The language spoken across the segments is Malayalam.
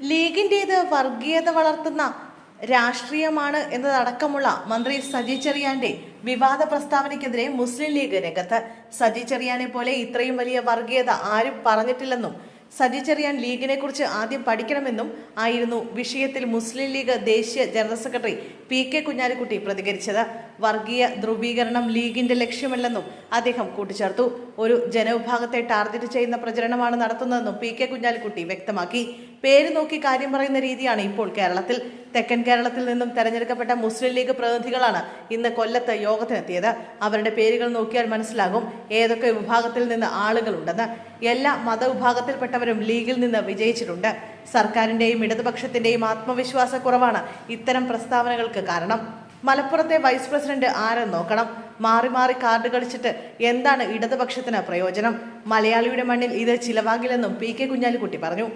ലീഗിന്റേത് വർഗീയത വളർത്തുന്ന രാഷ്ട്രീയമാണ് എന്നതടക്കമുള്ള മന്ത്രി സജി ചെറിയാന്റെ വിവാദ പ്രസ്താവനയ്ക്കെതിരെ മുസ്ലിം ലീഗ് രംഗത്ത്. സജി ചെറിയാനെ പോലെ ഇത്രയും വലിയ വർഗീയത ആരും പറഞ്ഞിട്ടില്ലെന്നും സജി ചെറിയാൻ ലീഗിനെ കുറിച്ച് ആദ്യം പഠിക്കണമെന്നും ആയിരുന്നു വിഷയത്തിൽ മുസ്ലിം ലീഗ് ദേശീയ general secretary P K Kunhalikutty പ്രതികരിച്ചത്. വർഗീയ ധ്രുവീകരണം ലീഗിന്റെ ലക്ഷ്യമല്ലെന്നും അദ്ദേഹം കൂട്ടിച്ചേർത്തു. ഒരു ജനവിഭാഗത്തെ ടാർഗറ്റ് ചെയ്യുന്ന പ്രചരണമാണ് നടത്തുന്നതെന്നും പി കെ കുഞ്ഞാലിക്കുട്ടി വ്യക്തമാക്കി. പേര് നോക്കി കാര്യം പറയുന്ന രീതിയാണ് ഇപ്പോൾ കേരളത്തിൽ. തെക്കൻ കേരളത്തിൽ നിന്നും തെരഞ്ഞെടുക്കപ്പെട്ട മുസ്ലിം ലീഗ് പ്രതിനിധികളാണ് ഇന്ന് കൊല്ലത്ത് യോഗത്തിനെത്തിയത്. അവരുടെ പേരുകൾ നോക്കിയാൽ മനസ്സിലാകും. ഏതൊക്കെ വിഭാഗത്തിൽ നിന്ന് ആളുകളുണ്ടെന്ന്. എല്ലാ മതവിഭാഗത്തിൽപ്പെട്ടവരും ലീഗിൽ നിന്ന് വിജയിച്ചിട്ടുണ്ട്. സർക്കാരിന്റെയും ഇടതുപക്ഷത്തിന്റെയും ആത്മവിശ്വാസക്കുറവാണ് ഇത്തരം പ്രസ്താവനകൾക്ക് കാരണം. മലപ്പുറത്തെ വൈസ് പ്രസിഡന്റ് ആരെന്ന് നോക്കണം? മാറി മാറി കാർഡ് കളിച്ചിട്ട് എന്താണ് ഇടതുപക്ഷത്തിന് പ്രയോജനം? മലയാളിയുടെ മണ്ണിൽ ഇത് ചിലവാകില്ലെന്നും പി കെ കുഞ്ഞാലിക്കുട്ടി പറഞ്ഞു.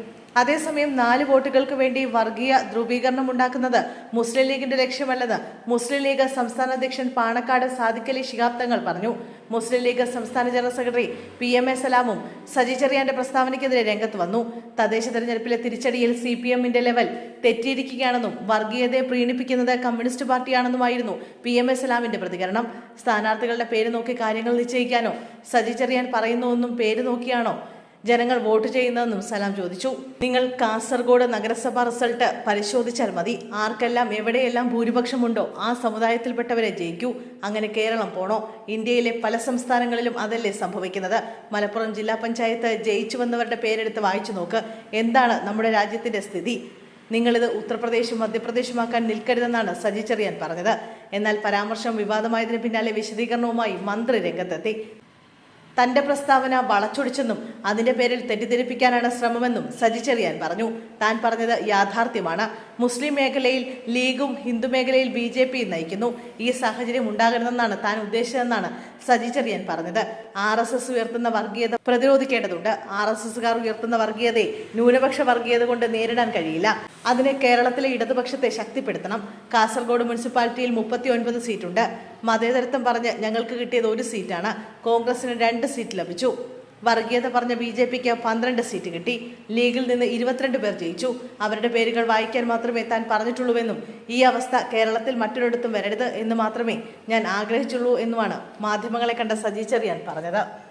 അതേസമയം നാല് വോട്ടുകൾക്ക് വേണ്ടി വർഗീയ ധ്രുവീകരണം ഉണ്ടാക്കുന്നത് മുസ്ലിം ലീഗിന്റെ ലക്ഷ്യമല്ലെന്ന് മുസ്ലിം ലീഗ് സംസ്ഥാന അധ്യക്ഷൻ പാണക്കാട് സാദിഖലി ശിഹാബ് തങ്ങൾ പറഞ്ഞു. മുസ്ലിം ലീഗ് സംസ്ഥാന general secretary P M A സലാമും Saji ചെറിയാന്റെ പ്രസ്താവനയ്ക്കെതിരെ രംഗത്ത് വന്നു. തദ്ദേശ തെരഞ്ഞെടുപ്പിലെ തിരിച്ചടിയിൽ സി പി എമ്മിന്റെ ലെവൽ തെറ്റിയിരിക്കുകയാണെന്നും വർഗീയതയെ പ്രീണിപ്പിക്കുന്നത് കമ്മ്യൂണിസ്റ്റ് പാർട്ടിയാണെന്നുമായിരുന്നു പി എം എ സലാമിന്റെ പ്രതികരണം. സ്ഥാനാർത്ഥികളുടെ പേര് നോക്കി കാര്യങ്ങൾ നിശ്ചയിക്കാനോ? സജി ചെറിയാൻ പറയുന്നുവെന്നും പേര് നോക്കിയാണോ? ജനങ്ങൾ വോട്ട് ചെയ്യുന്നതെന്നും സലാം ചോദിച്ചു. നിങ്ങൾ കാസർഗോഡ് നഗരസഭാ റിസൾട്ട് പരിശോധിച്ചാൽ മതി. ആർക്കെല്ലാം എവിടെയെല്ലാം ഭൂരിപക്ഷമുണ്ടോ ആ സമുദായത്തിൽപ്പെട്ടവരെ ജയിക്കൂ. അങ്ങനെ കേരളം പോണോ? ഇന്ത്യയിലെ പല സംസ്ഥാനങ്ങളിലും അതല്ലേ സംഭവിക്കുന്നത്. മലപ്പുറം ജില്ലാ പഞ്ചായത്ത് ജയിച്ചു വന്നവരുടെ പേരെടുത്ത് വായിച്ചു നോക്ക്. എന്താണ് നമ്മുടെ രാജ്യത്തിന്റെ സ്ഥിതി? നിങ്ങളിത് ഉത്തർപ്രദേശും മധ്യപ്രദേശുമാക്കാൻ നിൽക്കരുതെന്നാണ് സജി ചെറിയാൻ പറഞ്ഞത്. എന്നാൽ പരാമർശം വിവാദമായതിന് പിന്നാലെ വിശദീകരണവുമായി മന്ത്രി രംഗത്തെത്തി. തന്റെ പ്രസ്താവന വളച്ചൊടിച്ചെന്നും അതിന്റെ പേരിൽ തെറ്റിദ്ധരിപ്പിക്കാനാണ് ശ്രമമെന്നും സജി ചെറിയാൻ പറഞ്ഞു. താൻ പറഞ്ഞത് യാഥാർത്ഥ്യമാണ്. മുസ്ലിം മേഖലയിൽ ലീഗും ഹിന്ദു മേഖലയിൽ ബി ജെ പി നയിക്കുന്നു. ഈ സാഹചര്യം ഉണ്ടാകരുതെന്നാണ് താൻ ഉദ്ദേശിച്ചതെന്നാണ് സജി ചെറിയാൻ പറഞ്ഞത്. ആർ എസ് എസ് ഉയർത്തുന്ന വർഗീയത പ്രതിരോധിക്കേണ്ടതുണ്ട്. ആർ എസ് എസുകാർ ഉയർത്തുന്ന വർഗീയതയെ ന്യൂനപക്ഷ വർഗീയത കൊണ്ട് നേരിടാൻ കഴിയില്ല. അതിന് കേരളത്തിലെ ഇടതുപക്ഷത്തെ ശക്തിപ്പെടുത്തണം. കാസർഗോഡ് മുനിസിപ്പാലിറ്റിയിൽ മുപ്പത്തി ഒൻപത് സീറ്റുണ്ട്. മതേതരത്വം പറഞ്ഞ് ഞങ്ങൾക്ക് കിട്ടിയത് ഒരു സീറ്റാണ്. കോൺഗ്രസിന് രണ്ട് സീറ്റ് ലഭിച്ചു. വർഗീയത പറഞ്ഞ ബി ജെ പിക്ക് പന്ത്രണ്ട് സീറ്റ് കിട്ടി. ലീഗിൽ നിന്ന് ഇരുപത്തിരണ്ട് പേർ ജയിച്ചു. അവരുടെ പേരുകൾ വായിക്കാൻ മാത്രമേ താൻ പറഞ്ഞിട്ടുള്ളൂവെന്നും ഈ അവസ്ഥ കേരളത്തിൽ മറ്റൊരിടത്തും വരരുത് എന്ന് മാത്രമേ ഞാൻ ആഗ്രഹിച്ചുള്ളൂ എന്നുമാണ് മാധ്യമങ്ങളെ കണ്ട സജി ചെറിയാൻ പറഞ്ഞത്.